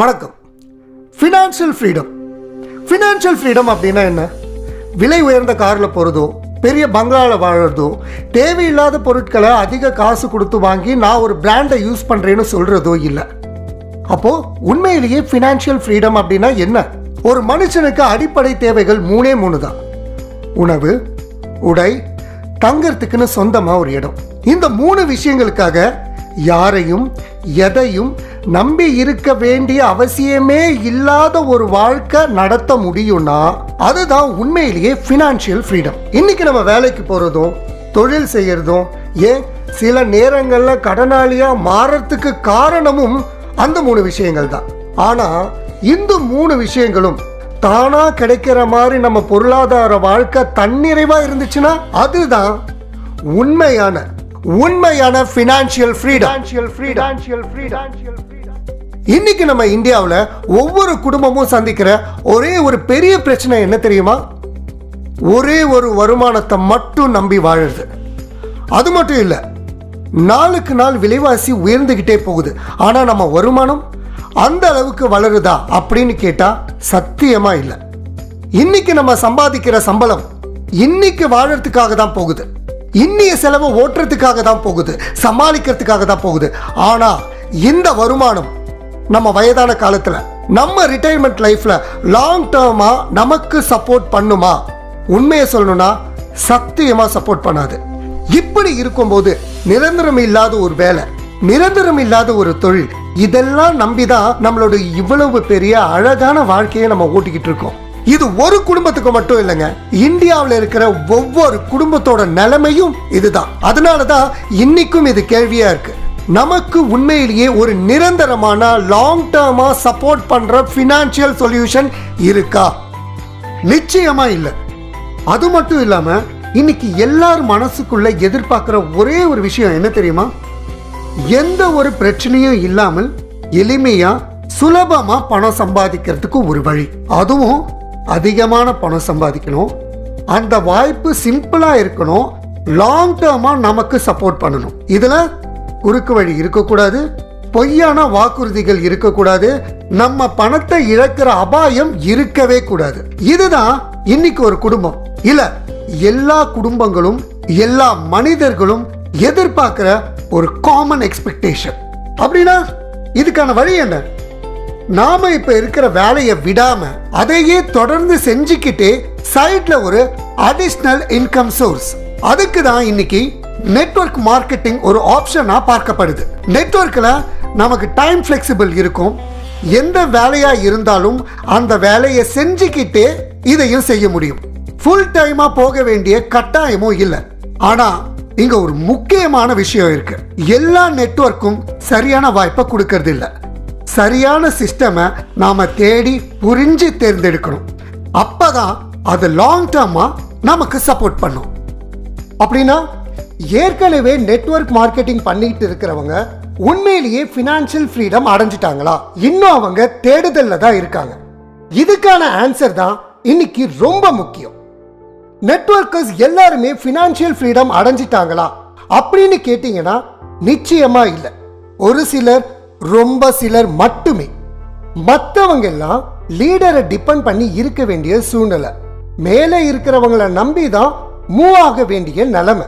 வணக்கம். Financial freedom financial freedom அப்படின்னா என்ன? விலை உயர்ந்த காரில் போகிறதோ பெரிய பங்களாவில் வாழறதோ தேவையில்லாத பொருட்களை அதிக காசு கொடுத்து வாங்கி நான் ஒரு பிராண்டை யூஸ் பண்ணுறேன்னு சொல்கிறதோ இல்லை. அப்போது உண்மையிலேயே ஃபினான்ஷியல் ஃப்ரீடம் அப்படின்னா என்ன? ஒரு மனுஷனுக்கு அடிப்படை தேவைகள் மூணே மூணு தான். உணவு உடை தங்கறதுக்குன்னு சொந்தமாக ஒரு இடம். இந்த மூணு விஷயங்களுக்காக யாரையும் எதையும் நம்பி இருக்க வேண்டிய அவசியமே இல்லாத ஒரு வாழ்க்கை நடத்த முடியும்னா அதுதான் உண்மையிலேயே ஃபினான்ஷியல் ஃப்ரீடம் இன்னைக்கு நம்ம வேலைக்கு போகிறதும் தொழில் செய்யறதும் ஏன் சில நேரங்களில் கடனாளியாக மாறத்துக்கு காரணமும் அந்த மூணு விஷயங்கள் தான். ஆனால் இந்த மூணு விஷயங்களும் தானா கிடைக்கிற மாதிரி நம்ம பொருளாதார வாழ்க்கை தன்னிறைவா இருந்துச்சுன்னா அதுதான் உண்மையான உண்மையான ஃபினான்ஷியல் ஃப்ரீடம் இன்னைக்கு நம்ம இந்தியாவில் ஒவ்வொரு குடும்பமும் சந்திக்கிற ஒரே ஒரு பெரிய பிரச்சனை என்ன தெரியுமா? ஒரே ஒரு வருமானத்தை மட்டும் நம்பி வாழுறது. அது மட்டும் இல்லை நாளுக்கு நாள் விலைவாசி உயர்ந்துகிட்டே போகுது. ஆனால் நம்ம வருமானம் அந்த அளவுக்கு வளருதா அப்படின்னு கேட்டா சத்தியமா இல்லை. இன்னைக்கு நம்ம சம்பாதிக்கிற சம்பளம் இன்னைக்கு வாழறதுக்காக தான் போகுது. இன்னிய செலவை ஓட்டுறதுக்காக தான் போகுது. சமாளிக்கிறதுக்காக தான் போகுது. ஆனா இந்த வருமானம் நம்ம வயதான காலத்துல நம்ம ரிட்டையர்மெண்ட் லைஃப்ல லாங் டேர்மா நமக்கு சப்போர்ட் பண்ணுமா? உண்மையை சொல்லணும்னா சத்தியமா சப்போர்ட் பண்ணாது. இப்படி இருக்கும்போது நிரந்தரம் இல்லாத ஒரு வேலை நிரந்தரம் இல்லாத ஒரு தொழில் இதெல்லாம் நம்பிதான் நம்மளோட இவ்வளவு பெரிய அழகான வாழ்க்கையை நம்ம ஓட்டிக்கிட்டு இருக்கோம். இது ஒரு குடும்பத்துக்கு மட்டும் இல்லைங்க இந்தியாவில் இருக்கிற ஒவ்வொரு குடும்பத்தோட நிலைமையும் இதுதான். அதனாலதான் இன்னைக்கும் இது கேள்வியா இருக்கு. நமக்கு உண்மையிலேயே ஒரு நிரந்தரமான லாங் டேர்மா சப்போர்ட் பண்ற ஃபினான்ஷியல் சொல்யூஷன் இருக்கா? நிச்சயமா இல்லை. அது மட்டும் இல்லாம இன்னைக்கு எல்லார் மனசுக்குள்ள எதிர்பார்க்கிற ஒரே ஒரு விஷயம் என்ன தெரியுமா? எந்த ஒரு பிரச்சனையும் இல்லாமல் எளிமையா சுலபமா பணம் சம்பாதிக்கிறதுக்கு ஒரு வழி. அதுவும் அதிகமான பணம் சம்பாதிக்கணும். அந்த வாய்ப்பு சிம்பிளா இருக்கணும். லாங் டேர்மா நமக்கு சப்போர்ட் பண்ணணும். இதுல குறுக்கு வழி இருக்கக்கூடாது பொய்யான வாக்குறுதிகள் இருக்கக்கூடாது நம்ம பணத்தை இழக்கிற அபாயம் இருக்கவே கூடாது. இதுதான் இன்னைக்கு ஒரு குடும்பம். இல்ல எல்லா குடும்பங்களும் எல்லா மனிதர்களும் எதிர்பார்க்கிற ஒரு காமன் எக்ஸ்பெக்டேஷன் அப்படின்னா இதுக்கான வழி என்ன? நாம இப்ப இருக்கிற வேலையை விடாம அதையே தொடர்ந்து செஞ்சுக்கிட்டே சைட்ல ஒரு அடிஷ்னல் இன்கம் சோர்ஸ் அதுக்கு தான் இன்னைக்கு நெட்வொர்க் மார்க்கெட்டிங் ஒரு ஆப்ஷனாக பார்க்கப்படுது. நெட்ஒர்க்கில் நமக்கு டைம் ஃப்ளெக்சிபிள் இருக்கும். எந்த வேலையாக இருந்தாலும் அந்த வேலையை செஞ்சுக்கிட்டே இதையும் செய்ய முடியும். ஃபுல் டைமாக போக வேண்டிய கட்டாயமும் இல்லை. ஆனால் இங்கே ஒரு முக்கியமான விஷயம் இருக்கு. எல்லா நெட்வொர்க்கும் சரியான வாய்ப்பை கொடுக்கறது இல்லை. சரியான சிஸ்டமை நாம தேடி புரிஞ்சு தேர்ந்தெடுக்கணும். அப்போ தான் அது லாங் டேர்மாக நமக்கு சப்போர்ட் பண்ணும். அப்படின்னா ஏற்கனவே நெட்வொர்க் மார்க்கெட்டிங் பண்ணிட்டு இருக்கிறவங்க உண்மையிலேயே ஃபினான்ஷியல் ஃப்ரீடம் அடைஞ்சிட்டாங்களா? இன்னும் அவங்க தேடுதல்ல தான் இருக்காங்க. இதுக்கான ஆன்சர் தான் இன்னைக்கு ரொம்ப முக்கியம். நெட்ஒர்க்கர்ஸ் எல்லாருமே ஃபினான்ஷியல் ஃப்ரீடம் அடைஞ்சிட்டாங்களா? அப்படின்னு கேட்டிங்கன்னா நிச்சயமா இல்லை. ஒரு சிலர் ரொம்ப சிலர் மட்டுமே. மற்றவங்க எல்லாம் லீடரை டிபெண்ட் பண்ணி இருக்க வேண்டிய சூழ்நிலை. மேலே இருக்கிறவங்களை நம்பி தான் மூவ் ஆக வேண்டிய நிலைமை.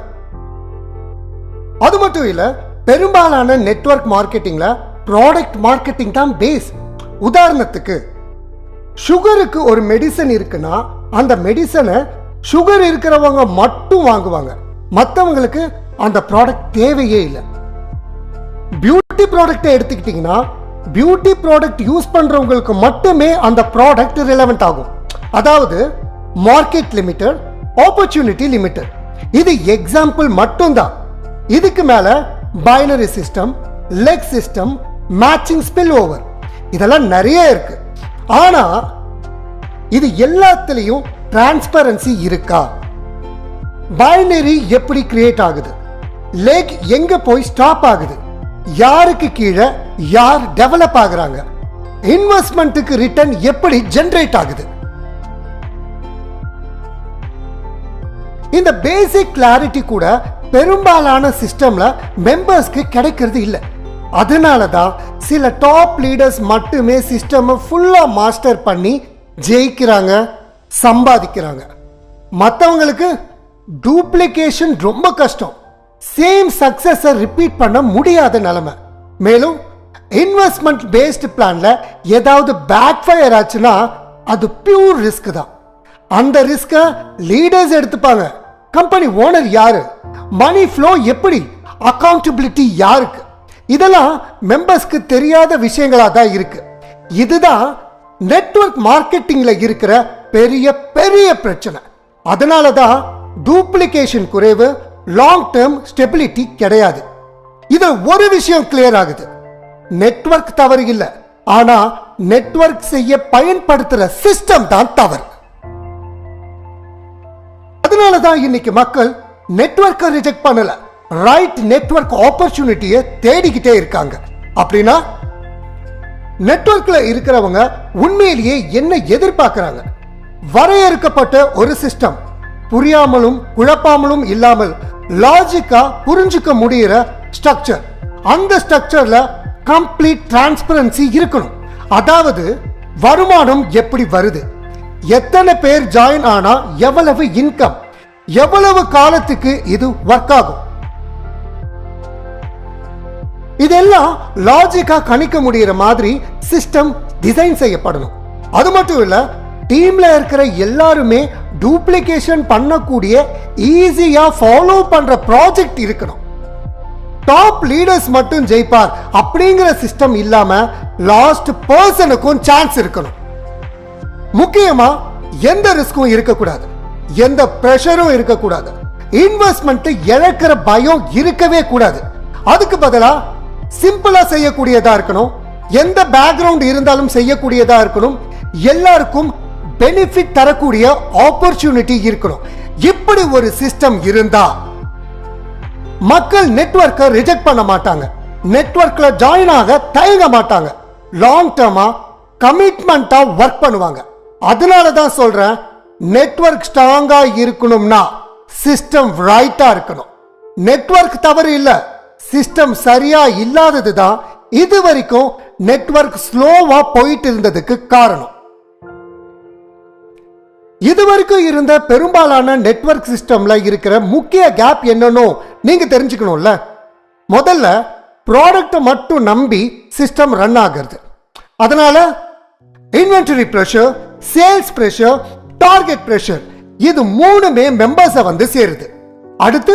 அது மட்டும் இல்லை பெரும்பாலான நெட்வொர்க் மார்க்கெட்டிங்கில் ப்ராடக்ட் மார்க்கெட்டிங் தான் பேஸ் உதாரணத்துக்கு சுகருக்கு ஒரு மெடிசன் இருக்குன்னா அந்த மெடிசனை சுகர் இருக்கிறவங்க மட்டும் வாங்குவாங்க. மற்றவங்களுக்கு அந்த ப்ராடக்ட் தேவையே இல்லை. பியூட்டி ப்ராடக்ட்டை எடுத்துக்கிட்டிங்கன்னா பியூட்டி ப்ராடக்ட் யூஸ் பண்ணுறவங்களுக்கு மட்டுமே அந்த ப்ராடக்ட் ரிலவெண்ட் ஆகும். அதாவது மார்க்கெட் லிமிட்டட் ஆப்பர்ச்சுனிட்டி லிமிட்டட் இது எக்ஸாம்பிள் மட்டும்தான். இதுக்கு மேல binary system leg system matching spill over இதெல்லாம் நிறைய இருக்கு. ஆனா இது எல்லாத்துலேயும் டிரான்ஸ்பரன்சி இருக்கா? பைனரி எப்படி கிரியேட் ஆகுது? லேக் எங்க போய் ஸ்டாப் ஆகுது? யாருக்கு கீழே யார் டெவலப் ஆகுறாங்க? இன்வெஸ்ட்மெண்ட்டுக்கு ரிட்டர்ன் எப்படி ஜென்ரேட் ஆகுது? இந்த பேசிக் கிளாரிட்டி கூட பெரும்பாலான சிஸ்டம்ல மெம்பர்ஸ்க்கு கிடைக்கிறது இல்லை. அதனால தான் சில டாப் லீடர்ஸ் மட்டுமே சிஸ்டமை ஃபுல்லாக மாஸ்டர் பண்ணி ஜெயிக்கிறாங்க சம்பாதிக்கிறாங்க. மற்றவங்களுக்கு டூப்ளிகேஷன் ரொம்ப கஷ்டம். சேம் சக்ஸஸை ரிப்பீட் பண்ண முடியாத நிலமை. மேலும் இன்வெஸ்ட்மெண்ட் பேஸ்டு பிளானில் ஏதாவது பேக் ஃபயர் ஆச்சுன்னா அது பியூர் ரிஸ்க் தான். அந்த ரிஸ்கை லீடர்ஸ் எடுத்துப்பாங்க. கம்பெனி ஓனர் யாரு? மணி ஃப்ளோ எப்படி? அக்கௌண்டபிலிட்டி யாருக்கு? இதெல்லாம் மெம்பர்ஸ்க்கு தெரியாத விஷயங்களாக தான் இருக்கு. இதுதான் நெட்வொர்க் மார்க்கெட்டிங்ல இருக்கிற பெரிய பெரிய பிரச்சனை. அதனால தான் டூப்ளிகேஷன் குறைவு லாங் டேர்ம் ஸ்டெபிலிட்டி கிடையாது. இது ஒரு விஷயம் கிளியர் ஆகுது. நெட்வொர்க் தவறு இல்லை. ஆனால் நெட்வொர்க் செய்ய பயன்படுத்துகிற சிஸ்டம் தான் தவறு. அதனால தான் இன்னைக்கு மக்கள் நெட்ஒர்க்கை ரிஜெக்ட் பண்ணல. ரைட் நெட்ஒர்க் ஆப்பர்ச்சுனிட்டியை தேடிக்கிட்டே இருக்காங்க. அப்படின்னா நெட்ஒர்க்கில் இருக்கிறவங்க உண்மையிலேயே என்ன எதிர்பார்க்குறாங்க? வரையறுக்கப்பட்ட ஒரு சிஸ்டம் புரியாமலும் குழப்பாமலும் இல்லாமல் லாஜிக்கா புரிஞ்சுக்க முடியிற ஸ்ட்ரக்சர் அந்த ஸ்ட்ரக்சர்ல கம்ப்ளீட் டிரான்ஸ்பரன்சி இருக்கணும். அதாவது வருமானம் எப்படி வருது? எத்தனை பேர் ஜாயின் ஆனா எவ்வளவு இன்கம் எவ்வளவு காலத்துக்கு இது ஒர்க் ஆகும்? இதெல்லாம் லாஜிக்கா கணிக்க முடியற மாதிரி சிஸ்டம் டிசைன் செய்யப்படணும். அது மட்டும் இல்ல டீம்ல இருக்கிற எல்லாருமே டூப்ளிகேஷன் பண்ணக்கூடிய ஈஸியா ஃபாலோ பண்ற ப்ராஜெக்ட் இருக்கணும். டாப் லீடர்ஸ் மட்டும் ஜெயிப்பார் அப்படிங்கிற சிஸ்டம் இல்லாம லாஸ்ட் பர்சனுக்கும் சான்ஸ் இருக்கணும். முக்கியமா எந்த ரிஸ்க்கும் இருக்கக்கூடாது. எந்த ப்ரெஷரும் இருக்கக்கூடாது. இன்வெஸ்ட்மெண்ட் இழக்கிற பயம் இருக்கவே கூடாது. அதுக்கு பதிலா சிம்பிளா செய்யக்கூடியதா இருக்கணும். எந்த பேக்ரவுண்ட் இருந்தாலும் செய்யக்கூடியதா இருக்கணும். எல்லாருக்கும் பெனிஃபிட் தரக்கூடிய ஆப்பர்ச்சுனிட்டி இருக்கணும். இப்படி ஒரு சிஸ்டம் இருந்தா மக்கள் நெட்வொர்க்கை ரிஜெக்ட் பண்ண மாட்டாங்க. நெட்வொர்க்கில் ஜாயின் ஆக தயங்க மாட்டாங்க. லாங் டேர்மா கமிட்மெண்டா ஒர்க் பண்ணுவாங்க. அதனால தான் சொல்றேன் நெட்வொர்க் ஸ்ட்ராங்கா இருக்கணும்னா சிஸ்டம் ரைட்டா இருக்கணும். நெட்வொர்க் தவறு இல்ல. சிஸ்டம் சரியா இல்லாதது தான் இது வரைக்கும் நெட்வொர்க் ஸ்லோவா போயிட்டு இருந்ததுக்கு காரணம். இதுவரைக்கும் இருந்த பெரும்பாலான நெட்வொர்க் சிஸ்டம்ல இருக்கிற முக்கிய கேப் என்னன்னு நீங்க தெரிஞ்சுக்கணும்ல. முதல்ல ப்ராடக்ட்டை மட்டும் நம்பி சிஸ்டம் ரன் ஆகிறது. அதனால inventory pressure sales pressure target pressure இது மூணுமே மெம்பர்ஸை வந்து சேருது. அடுத்து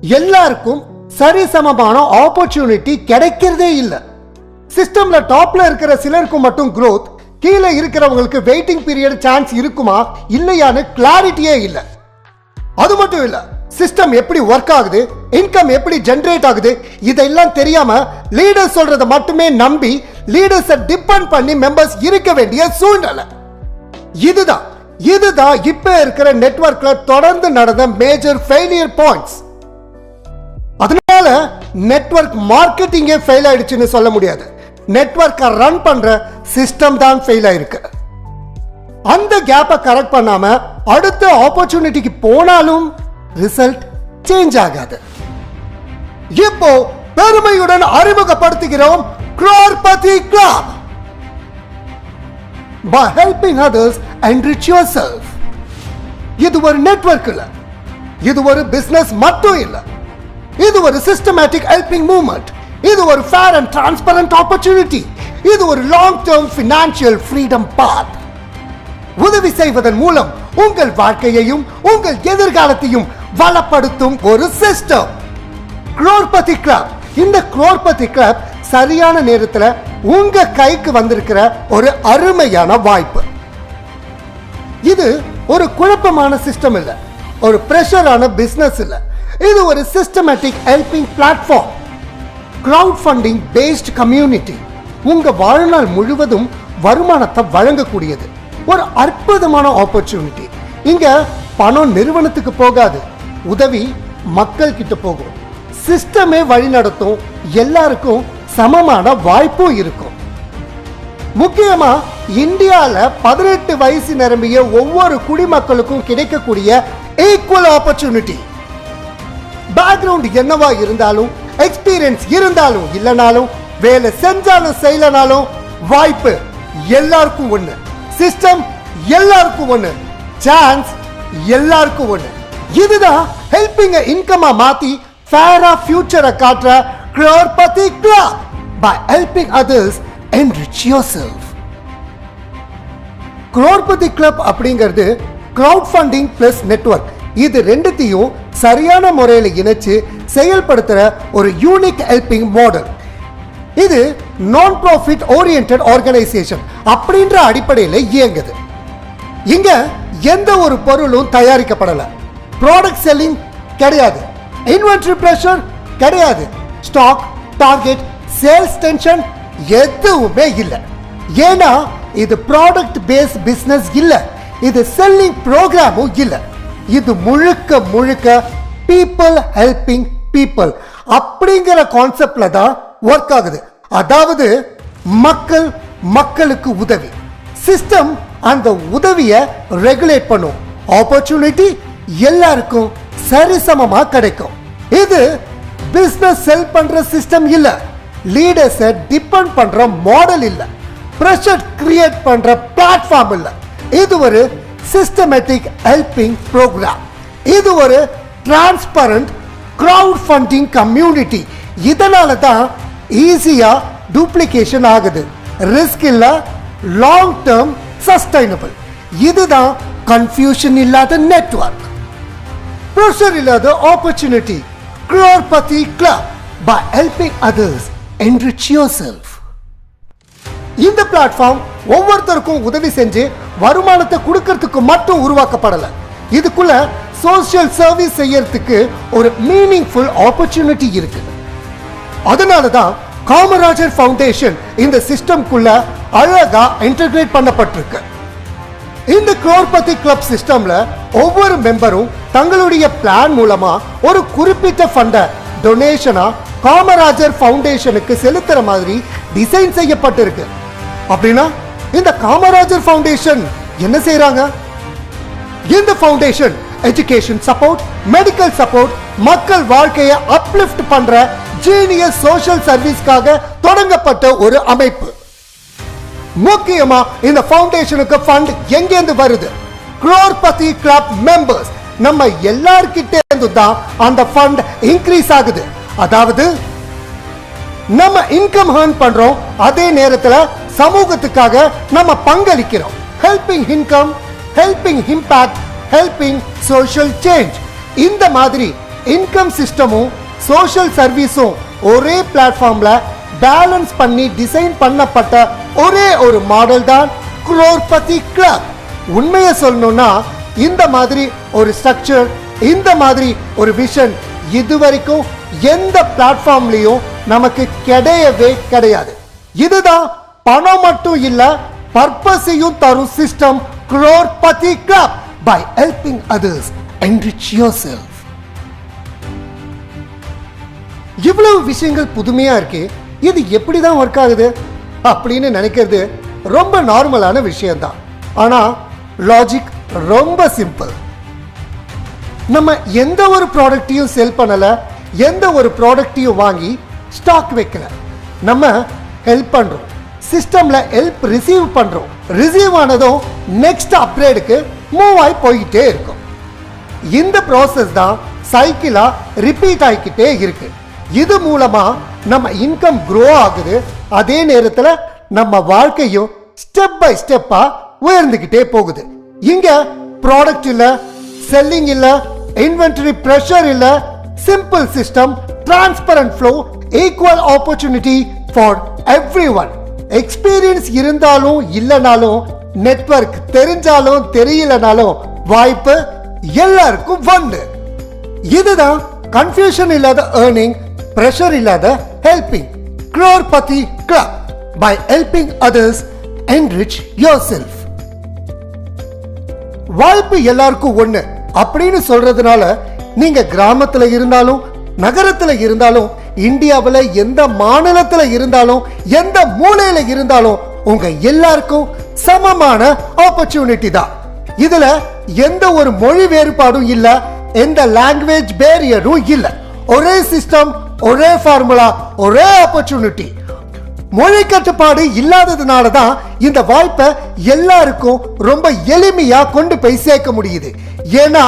எல்லாருக்கும் சரிசமமான ஆப்பர்ச்சுனிட்டி கிடைக்கிறதே இல்லை. சிஸ்டம்ல டாப்ல இருக்கிற சிலருக்கு மட்டும் க்ரோத் கீழே இருக்கிறவங்களுக்கு வெயிட்டிங் பீரியட் சான்ஸ் இருக்குமா? இல்லையான்னு கிளாரிட்டியே இல்லை. அது மட்டும் இல்ல சிஸ்டம் எப்படி ஒர்க் ஆகுது இன்கம் எப்படி ஜென்ரேட் ஆகுது இதெல்லாம் தெரியாம லீடர்ஸ் சொல்றதை மட்டுமே நம்பி லீடர்ஸை டிபெண்ட் பண்ணி மெம்பர்ஸ் இருக்க வேண்டிய சூழ்நிலை. இதுதான். இதுதான் இப்ப இருக்கிற நெட்வொர்க்ல தொடர்ந்து நடந்த மேஜர் ஃபெயிலியர் பாயிண்ட்ஸ் அதனால நெட்வொர்க் மார்க்கெட்டிங்கே ஃபெயில் ஆயிடுச்சுன்னு சொல்ல முடியாது. நெட்வொர்க்கை ரன் பண்ற சிஸ்டம் தான் ஃபெயில் ஆயிருக்கு. அந்த கேப்பை கரெக்ட் பண்ணாம அடுத்த ஆப்பர்ச்சுனிட்டிக்கு போனாலும் ரிசல்ட் சேஞ்ச் ஆகாது. இப்போ பெருமையுடன் அறிமுகப்படுத்துகிறோம் crorepati club by helping others enrich yourself. இது ஒரு நெட்வொர்க் இல்ல. இது ஒரு பிசினஸ் மட்டும் இல்ல. இது ஒரு சிஸ்டமேட்டிக் ஹெல்பிங் மூவ்மெண்ட் இது ஒரு ஃபேர் அண்ட் டிரான்ஸ்பரண்ட் ஆப்பர்ச்சுனிட்டி இது ஒரு long term financial freedom path உதவி செய்வதன் மூலம் உங்கள் வாழ்க்கையையும் உங்கள் எதிர்காலத்தையும் வளப்படுத்தும் ஒரு சிஸ்டம் குரோர்பதி கிளப் இந்த குரோர்பதி கிளப் சரியான நேரத்தில் உங்க கைக்கு வந்திருக்கிற ஒரு அருமையான வாய்ப்பு. இது ஒரு குழப்பமான சிஸ்டம் இல்ல. ஒரு பிரஷரான பிசினஸ் இல்ல. இது ஒரு systematic helping platform crowd funding based community உங்க வாழ்நாள் முழுவதும் வருமானத்தை வழங்கக்கூடியது. ஒரு அற்புதமான ஆப்பர்ச்சுனிட்டி இங்க பணம் நிறுவனத்துக்கு போகாது. உதவி மக்கள் கிட்ட போகும். சிஸ்டமே வழி நடத்தும் எல்லாருக்கும் சமமான வாய்ப்பும் இருக்கும். முக்கியமா இந்தியாவில் பதினெட்டு வயசு நிரம்பிய ஒவ்வொரு குடிமக்களுக்கும் கிடைக்கக்கூடிய ஈக்குவல் ஆப்பர்ச்சுனிட்டி பேக்ரவுண்ட் என்னவா இருந்தாலும் எக்ஸ்பீரியன்ஸ் இருந்தாலும் இல்லைனாலும் வேலை செஞ்சாலும் செய்யலனாலும் வாய்ப்பு எல்லாருக்கும் ஒண்ணு. சிஸ்டம் எல்லாருக்கும் ஒண்ணு. சான்ஸ் எல்லாருக்கும் ஒண்ணு. இதுதான் ஹெல்பிங் இன்கமா மாத்தி ஃபேரா ஃபியூச்சரை காட்டுற crorepati club by helping others enrich yourself. Crorepati club அப்படிங்கிறது கிரவுட் ஃபண்டிங் பிளஸ் நெட்வொர்க் இது ரெண்டுத்தையும் சரியான முறையில் இணைச்சு செயல்படுத்துகிற ஒரு யூனிக் ஹெல்பிங் மாடல் இது நான் ப்ராஃபிட் ஓரியன்ட் ஆர்கனைசேஷன் அப்படின்ற அடிப்படையில் இயங்குது. இங்க எந்த ஒரு பொருளும் தயாரிக்கப்படலை. ப்ராடக்ட் செல்லிங் கிடையாது. இன்வென்ட்ரி ப்ரெஷர் கிடையாது. ஸ்டாக் டார்கெட் சேல்ஸ் டென்ஷன் எதுவுமே இல்லை. ஏன்னா இது ப்ராடக்ட் பேஸ் பிஸ்னஸ் இல்லை. இது செல்லிங் ப்ரோக்ராமும் இல்லை. இது முழுக்க முழுக்க பீப்புள் ஹெல்பிங் பீப்புள் அப்படிங்கிற கான்செப்ட்ல தான் ஒர்க் ஆகுது. அதாவது மக்கள் மக்களுக்கு உதவி. சிஸ்டம் அந்த உதவியை ரெகுலேட் பண்ணும். ஆப்பர்ச்சுனிட்டி எல்லாருக்கும் சரிசமமாக கிடைக்கும். இது பிஸ்னஸ் செல் பண்ற சிஸ்டம் இல்லை. லீடர்ஸை டிபெண்ட் பண்ணுற மாடல் இல்லை. ப்ரெஷர் கிரியேட் பண்ணுற பிளாட்ஃபார்ம் இல்லை. இது ஒரு சிஸ்டமேட்டிக் ஹெல்பிங் ப்ரோக்ராம் இது ஒரு டிரான்ஸ்பரண்ட் க்ரௌட் ஃபண்டிங் கம்யூனிட்டி இதனால தான் ஈஸியாக டூப்ளிகேஷன் ஆகுது. ரிஸ்க் இல்லை லாங் டேர்ம் சஸ்டைனபிள் இதுதான் கன்ஃபியூஷன் இல்லாத நெட்வொர்க் ப்ரெஷர் இல்லாத opportunity crorepati club by helping others enrich yourself. இந்த பிளாட்ஃபார்ம் ஒவ்வொருத்தருக்கும் உதவி செஞ்சு வருமானத்தை கொடுக்கறதுக்கு மட்டும் உருவாக்கப்படல. இதுக்குள்ள சோஷியல் சர்வீஸ் செய்யறதுக்கு ஒரு மீனிங்ஃபுல் ஆப்பர்ச்சுனிட்டி இருக்கு. அதனால தான் காமராஜர் ஃபவுண்டேஷன் இந்த சிஸ்டம்குள்ள அழகா இன்டகிரேட் பண்ணப்பட்டிருக்கு. இந்த குரோர்பதி கிளப் சிஸ்டம்ல ஒவ்வொரு மெம்பரும் தங்களுடைய பிளான் மூலமா ஒரு குறிப்பிட்ட ஃபண்டை டொனேஷனா காமராஜர் ஃபவுண்டேஷனுக்கு செலுத்துற மாதிரி டிசைன் செய்யப்பட்டிருக்கு. அப்படின்னா இந்த காமராஜர் ஃபவுண்டேஷன் என்ன செய்யறாங்க இந்த foundation education support medical support மக்கள் வாழ்க்கையை அப்லிஃப்ட் பண்ற ஜீனியஸ் சோஷியல் சர்வீஸ்க்காக தொடங்கப்பட்ட ஒரு அமைப்பு. முக்கியமா இந்த ஃபவுண்டேஷனுக்கு ஃபண்ட் எங்கேருந்து வருது? crorepati கிளப் மெம்பர்ஸ் நம்ம எல்லார்கிட்ட இருந்து தான் அந்த ஃபண்ட் இன்க்ரீஸ் ஆகுது. அதாவது நம்ம இன்கம் ஹேர்ன் பண்றோம் அதே நேரத்துல சமூகத்துக்காக நம்ம பங்களிக்கிறோம். Helping income helping impact helping social change இந்த மாதிரி இன்கம் சிஸ்டமும் சோஷியல் சர்வீஸும் ஒரே பிளாட்ஃபார்ம்ல பேலன்ஸ் பண்ணி டிசைன் பண்ணப்பட்ட ஒரே ஒரு மாடல் தான் குளோர்பதி கிளப் உண்மையை சொல்லணும்னா இந்த மாதிரி ஒரு ஸ்ட்ரக்சர் இந்த மாதிரி ஒரு விஷன் இதுவரைக்கும் எந்த பிளாட்ஃபார்ம்லையும் நமக்கு கிடையவே கிடையாது. இதுதான் பணம் மட்டும் இல்ல பர்பஸையும் தரும் system Crorepati club by helping others enrich yourself இவ்வளவு விஷயங்கள் புதுமையா இருக்கு இது எப்படி தான் ஒர்க் ஆகுது அப்படின்னு நினைக்கிறது ரொம்ப நார்மலான விஷயம்தான். ஆனா லாஜிக் ரொம்ப சிம்பிள் நம்ம எந்த ஒரு ப்ராடக்ட்டையும் செல் பண்ணலை எந்த ஒரு ப்ராடக்ட்டையும் வாங்கி ஸ்டாக் வைக்கல. நம்ம ஹெல்ப் பண்ணுறோம் சிஸ்டமில் ஹெல்ப் ரிசீவ் பண்ணுறோம் ரிசீவ் ஆனதும் நெக்ஸ்ட் அப்கிரேடுக்கு மூவ் ஆகி போய்கிட்டே இருக்கும். இந்த ப்ராசஸ் தான் சைக்கிளாக ரிப்பீட் ஆகிக்கிட்டே இருக்கு. இது மூலமாக நம்ம இன்கம் க்ரோ ஆகுது. அதே நேரத்தில் நம்ம வாழ்க்கையும் ஸ்டெப் பை ஸ்டெப்பாக உயர்ந்துக்கிட்டே போகுது. இங்கே ப்ராடக்ட் இல்லை செல்லிங் இல்லை இன்வென்டரி ப்ரெஷர் இல்லை simple system transparent flow equal opportunity for everyone experience இருந்தாலும் இல்லைனாலும் நெட்வொர்க் தெரிஞ்சாலும் தெரியலனாலும் வாய்ப்பு எல்லாருக்கும் வந்து இதுதான் கன்ஃபியூஷன் இல்லாத ஏர்னிங் ப்ரெஷர் இல்லாத helping Crorepati club by helping others enrich yourself வாய்ப்பு எல்லாருக்கும் ஒன்று அப்படின்னு சொல்றதுனால நீங்க கிராமத்துல இருந்தாலும் நகரத்துல இருந்தாலும் இந்தியாவுல எந்த மாநிலத்துல இருந்தாலும் எந்த மூலையில இருந்தாலும் உங்க எல்லாருக்கும் சமமான ஆப்பர்ச்சுனிட்டி தான். இதுல எந்த ஒரு மொழி வேறுபாடும் இல்ல எந்த லாங்குவேஜ் பேரியரும் இல்ல. ஒரே சிஸ்டம் ஒரே ஃபார்முலா ஒரே ஆப்பர்ச்சுனிட்டி மொழி கட்டுப்பாடு இல்லாததுனால தான் இந்த வாய்ப்பை எல்லாருக்கும் ரொம்ப எளிமையா கொண்டு போய் சேர்க்க முடியுது. ஏன்னா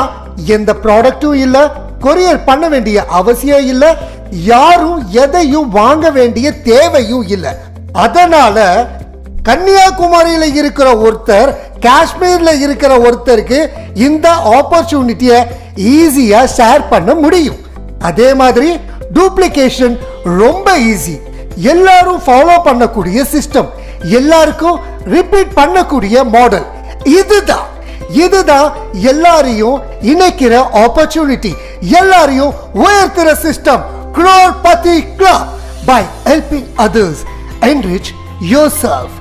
எந்த ப்ராடக்ட்டும் இல்லை கொரியர் பண்ண வேண்டிய அவசியம் இல்லை யாரும் எதையும் வாங்க வேண்டிய தேவையும் இல்லை. அதனால கன்னியாகுமரியில் இருக்கிற ஒருத்தர் காஷ்மீரில் இருக்கிற ஒருத்தருக்கு இந்த ஆப்பர்ச்சுனிட்டியை ஈஸியாக ஷேர் பண்ண முடியும். அதே மாதிரி டூப்ளிகேஷன் ரொம்ப ஈஸி எல்லாரும் ஃபாலோ பண்ணக்கூடிய சிஸ்டம் எல்லாருக்கும் ரிப்பீட் பண்ணக்கூடிய மாடல் இதுதான். இதுதான் எல்லாரையும் இணைக்கிற ஆப்பர்ச்சுனிட்டி எல்லாரையும் உயர்த்துற system Crorepati club by helping others enrich yourself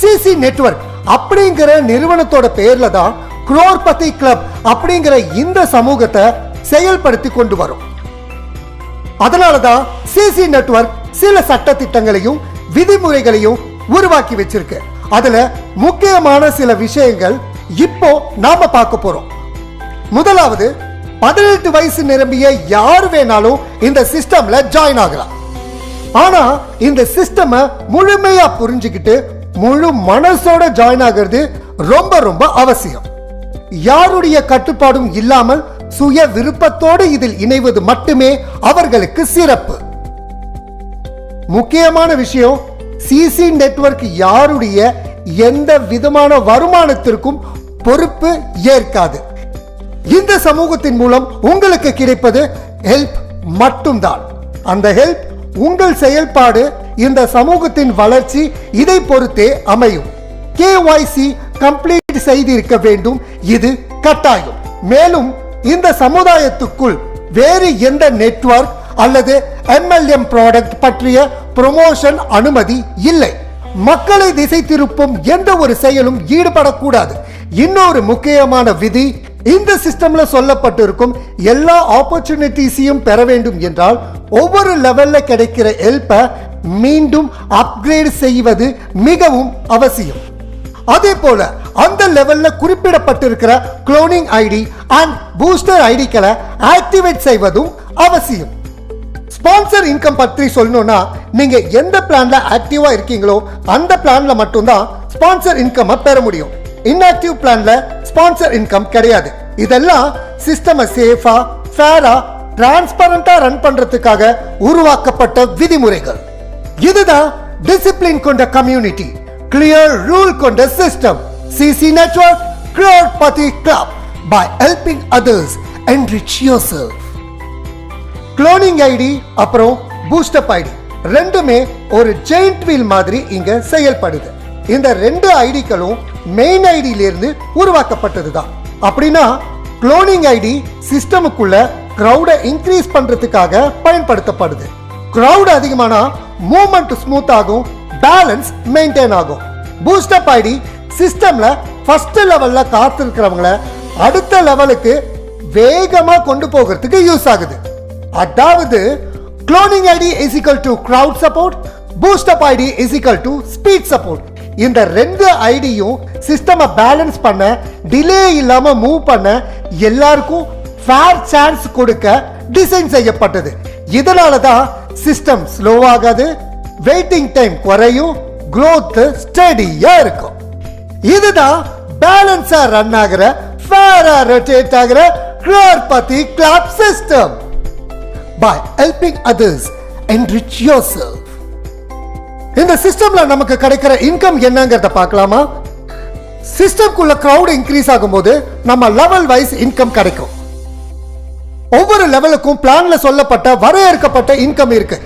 CC network அப்படிங்கிற நிறுவனத்தோட பேர்ல தான் குரோர்பதி கிளப் அப்படிங்கிற இந்த சமூகத்தை செயல்படுத்தி கொண்டு வரும். அதனால தான் சிசி நெட்வொர்க் சில சட்ட திட்டங்களையும் விதிமுறைகளையும் உருவாக்கி வச்சிருக்கு. அதுல முக்கியமான சில விஷயங்கள் இப்போ நாம பார்க்க போறோம். முதலாவது பதினெட்டு வயசு நிரம்பிய யார் வேணாலும் இந்த சிஸ்டம்ல ஜாயின் ஆகலாம். ஆனா இந்த சிஸ்டம முழுமையா புரிஞ்சுக்கிட்டு முழு மனசோட ஜாயின் ஆகிறது ரொம்ப ரொம்ப அவசியம். யாருடைய கட்டுப்பாடும் இல்லாமல் சுய விருப்பத்தோடு இதில் இணைவது மட்டுமே அவர்களுக்கு சிறப்பு. முக்கியமான விஷயம் சிசி நெட்வொர்க் யாருடைய எந்த விதமான வருமானத்திற்கும் பொறுப்பு ஏற்காது. இந்த சமூகத்தின் மூலம் உங்களுக்கு கிடைப்பது ஹெல்ப் மட்டும்தான். அந்த ஹெல்ப் உங்கள் செயல்பாடு இந்த சமூகத்தின் வளர்ச்சி இதை பொறுத்தே அமையும். கேஒய்சி கம்ப்ளீட் செய்திருக்க வேண்டும். இது கட்டாயம். மேலும் இந்த சமுதாயத்துக்குள் வேறு எந்த நெட்வொர்க் அல்லது எம்எல்எம் ப்ராடக்ட் பற்றிய ப்ரொமோஷன் அனுமதி இல்லை. மக்களை திசை திருப்பும் எந்த ஒரு செயலும் ஈடுபடக்கூடாது. இன்னொரு முக்கியமான விதி இந்த சிஸ்டம்ல சொல்லப்பட்டிருக்கும் எல்லா ஆப்பர்ச்சுனிட்டிஸையும் பெற வேண்டும் என்றால் ஒவ்வொரு லெவல்ல கிடைக்கிற ஹெல்ப்பை மீண்டும் அப்கிரேட் செய்வது மிகவும் அவசியம். அதே போல அந்த லெவல்ல குறிப்பிடப்பட்டிருக்கிற குளோனிங் ஐடி அண்ட் பூஸ்டர் ஐடிக்களை ஆக்டிவேட் செய்வதும் அவசியம். ஸ்பான்சர் இன்கம் பற்றி சொல்லணும்னா நீங்க எந்த பிளான்ல ஆக்டிவா இருக்கீங்களோ அந்த பிளான்ல மட்டும்தான் ஸ்பான்சர் இன்கம் பெற முடியும். இன்ஆக்டிவ் பிளான்ல ஸ்பான்சர் இன்கம் கிடையாது. இதெல்லாம் சிஸ்டமை சேஃபா ஃபேரா டிரான்ஸ்பரண்டா ரன் பண்றதுக்காக உருவாக்கப்பட்ட விதிமுறைகள். இதுதான் டிசிப்ளின் கொண்ட கம்யூனிட்டி கிளியர் ரூல் கொண்ட system CC network Crorepati club by helping others enrich yourself cloning ID அப்புறம் பூஸ்டப் ஐடி ரெண்டுமே ஒரு ஜெயிண்ட் வீல் மாதிரி இங்க செயல்படுது. இந்த ரெண்டு ஐடிகளும் மெயின் ஐடியிலிருந்து உருவாக்கப்பட்டது தான் அப்படின்னா குளோனிங் ஐடி சிஸ்டமுக்குள்ள கிரௌட இன்க்ரீஸ் பண்றதுக்காக பயன்படுத்தப்படுது. கிரௌட் அதிகமானா மூவ்மெண்ட் ஸ்மூத் ஆகும் பேலன்ஸ் மெயின்டைன் ஆகும். பூஸ்டப் ஐடி சிஸ்டம்ல ஃபர்ஸ்ட் லெவல்ல காத்திருக்கிறவங்கள அடுத்த லெவலுக்கு வேகமா கொண்டு போகிறதுக்கு யூஸ் ஆகுது. அதாவது cloning ID is equal to crowd support boost up ID is equal to speed support இந்த ரெண்டு ஐடியும் சிஸ்டமை பேலன்ஸ் பண்ண டிலே இல்லாம மூவ் பண்ண எல்லாருக்கும் ஃபேர் சான்ஸ் கொடுக்க டிசைன் செய்யப்பட்டது. இதனால தான் சிஸ்டம் ஸ்லோ ஆகாது வெயிட்டிங் டைம் குறையும் க்ரோத் ஸ்டடியா இருக்கும். இதுதான் பேலன்ஸா ரன் ஆகிற ஃபேரா ரொட்டேட் ஆகிற பத்தி club system by helping others enrich yourself. இந்த சிஸ்டம்ல நமக்கு கிடைக்கிற இன்கம் என்னங்கிறத பார்க்கலாமா? சிஸ்டம்குள்ள கிரவுட் இன்க்ரீஸ் ஆகும்போது நம்ம லெவல் வைஸ் இன்கம் கிடைக்கும். ஒவ்வொரு லெவலுக்கும் பிளான்ல சொல்லப்பட்ட வரையறுக்கப்பட்ட இன்கம் இருக்கு.